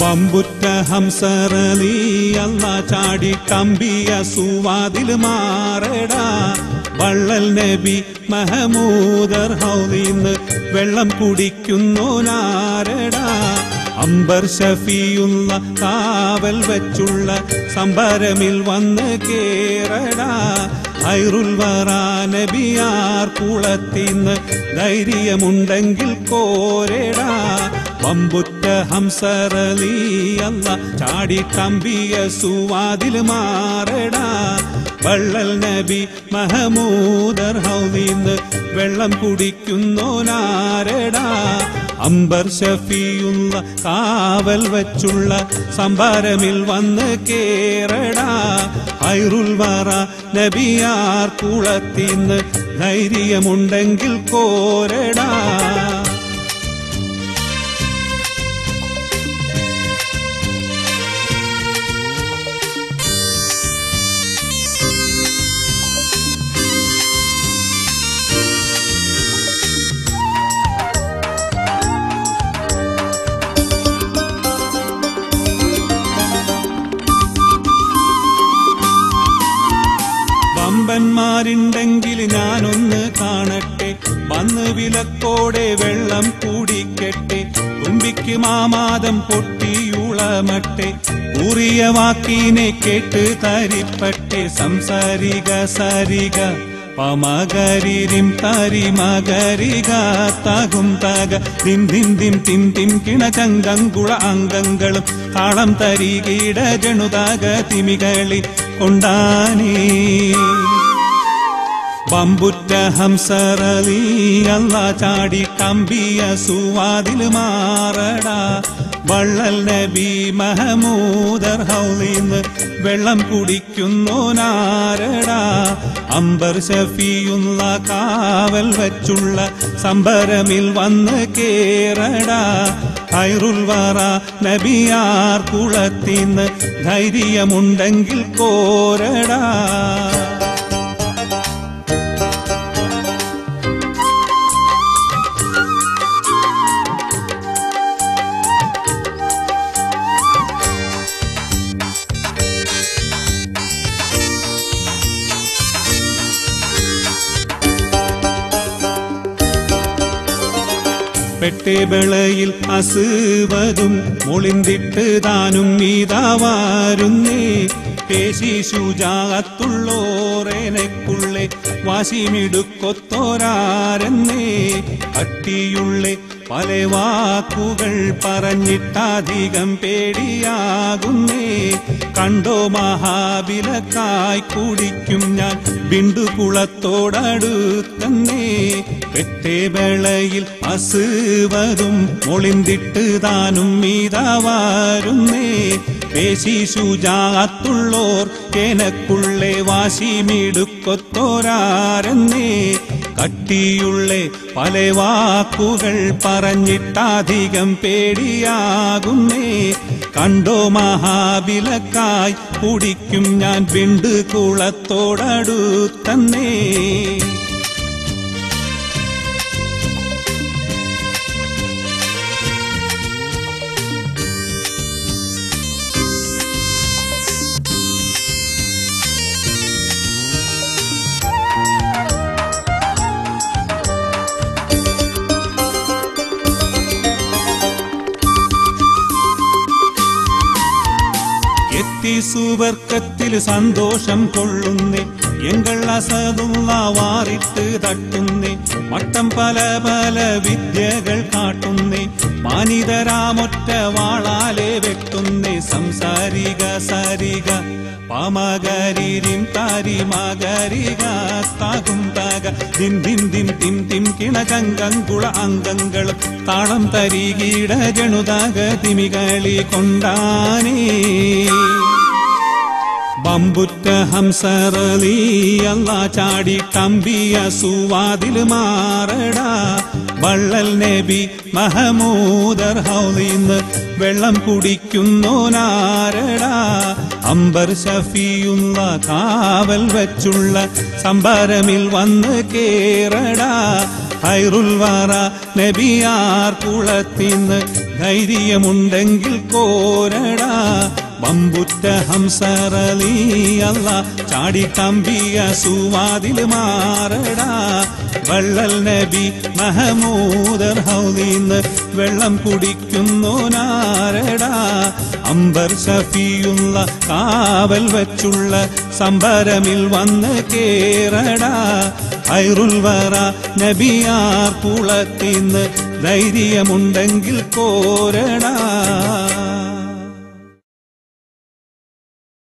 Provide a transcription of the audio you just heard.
വമ്പുറ്റ ഹംസറലി അല്ല ചാടി കമ്പിയ സുവാതിൽ മാറടാ. വള്ളൽ നബി മഹമൂദർ ഹൗലിന്ന് വെള്ളം കുടിക്കുന്നോനാരടാ അംബർ ഷഫിയുള്ള കാവൽ വെച്ചുള്ള സംഭരമിൽ വന്ന് കേറടാ. ഐറുൽ വറാ നബിയാർ കുളത്തിന്ന് ധൈര്യമുണ്ടെങ്കിൽ കോരടാ. വമ്പുറ്റ ഹംസറലിയല്ല ചാടി തമ്പിയ സുവാതിൽ മാറടാ. വള്ളൽ നബി മഹമൂദർ ഹൗലിന്ന് വെള്ളം കുടിക്കുന്നോനാരടാ. അംബർ ഷഫിയുള്ള കാവൽ വച്ചുള്ള സംഭാരമിൽ വന്ന് കേറടാ. ഐറുൽ വറ നബിയാർ കുളത്തിന്ന് ധൈര്യമുണ്ടെങ്കിൽ കോരടാ. വമ്പന്മാരുണ്ടെങ്കിൽ ഞാനൊന്ന് കാണട്ടെ. വന്ന് വിലക്കോടെ വെള്ളം കൂടിക്കട്ടെ. തുമ്പിക്ക് മാമാദം പൊട്ടിയുളമട്ടെ ഊറിയ വാക്കിനെ കേട്ട് തരിപ്പട്ടെ. സംസാരിക സരിക പമകരിരിം തരി മകരിക തകും. തക ദിം ദിം ദിം തിം തിം കിണചങ്കങ്കുള അംഗങ്ങളും താളം തരികിട ജണുതാക തിമികളി കൊണ്ടാനേ. ബമ്പുറ്റ ഹംസറലി അല്ല ചാടി കമ്പിയ സുവാതിൽ മാറടാ. വള്ളൽ നബി മഹമൂദർ ഹൗലിന്ന് വെള്ളം കുടിക്കുന്നോനാരടാ അംബർ ഷഫിയുള്ള കാവൽ വച്ചുള്ള സംഭരമിൽ വന്ന് കേറടാ. ഹൈറുൽവറ നബിയാർ കുളത്തിന്ന് ധൈര്യമുണ്ടെങ്കിൽ കോരടാ. പെട്ടേബളയിൽ അസുവതും മൊളിന്തിട്ട് താനും മീതാവാരുന്നേ പേശി ശുചാകത്തുള്ളോറേനക്കുള്ളെ വാശിമിടുക്കൊത്തോരാരെന്നേ. കട്ടിയുള്ളെ പല വാക്കുകൾ പറഞ്ഞിട്ടധികം പേടിയാകുന്നേ. കണ്ടോ മഹാബിലക്കായി കുടിക്കും ഞാൻ ബിണ്ടുകുളത്തോടടുത്തന്നേ പെട്ടേബളയിൽ അസുവതും ഒളിന്തിട്ട് താനും മീതാവാരുന്നേ പേശി ശുചാത്തുള്ളോർ വാശി വാശിമിടുക്കൊത്തോരാരെന്നേ. കട്ടിയുള്ളെ പല വാക്കുകൾ പറഞ്ഞിട്ടധികം പേടിയാകുന്നേ. കണ്ടോ മഹാബിലക്കായി കുടിക്കും ഞാൻ വിണ്ട് കുളത്തോടടുത്തന്നേ. എത്തി സന്തോഷം കൊള്ളുന്നേ. എങ്കൾ അസതുള്ള വാറിട്ട് തട്ടുന്നേ. മട്ടം പല പല വിദ്യകൾ കാട്ടുന്നേ. മാനിതരാമൊറ്റ വാളാലെ വെട്ടുന്നേ. സംസാരിക സരിക പാമകരിരിം താരി മകരിക താകും താക. ദിം ദിം ദിം തിം തിം കിണകങ്കുള അംഗങ്ങൾ താളം തരികീട ജണുതാക തിമികളി കൊണ്ടാനേ. ബമ്പുറ്റ ഹംസറലി അല്ല ചാടി കമ്പിയ സുവാതിൽ മാറടാ. വള്ളൽ നബി മഹമൂദർ ഹൗലിന്ന് വെള്ളം കുടിക്കുന്നോനാരടാ. അംബർ ഷഫിയുള്ള കാവൽ വച്ചുള്ള സംഭരമിൽ വന്ന് കേറടാ. ഹൈറുൽ വറ നബിയാർ കുളത്തിന്ന് ധൈര്യമുണ്ടെങ്കിൽ കോരടാ. ബമ്പുറ്റ ഹംസറലിയല്ല ചാടി തമ്പിയ സുവാതിൽ മാറടാ. വള്ളൽ നബി മഹമൂദർ ഹൗലിന്ന് വെള്ളം കുടിക്കുന്നു നാരടാ. അംബർ ഷഫിയുള്ള കാവൽ വച്ചുള്ള സംഭരമിൽ വന്ന് കേറടാ. ഐറുൽ വറ നബിയാർ കുളത്തിന്ന് ധൈര്യമുണ്ടെങ്കിൽ കോരടാ.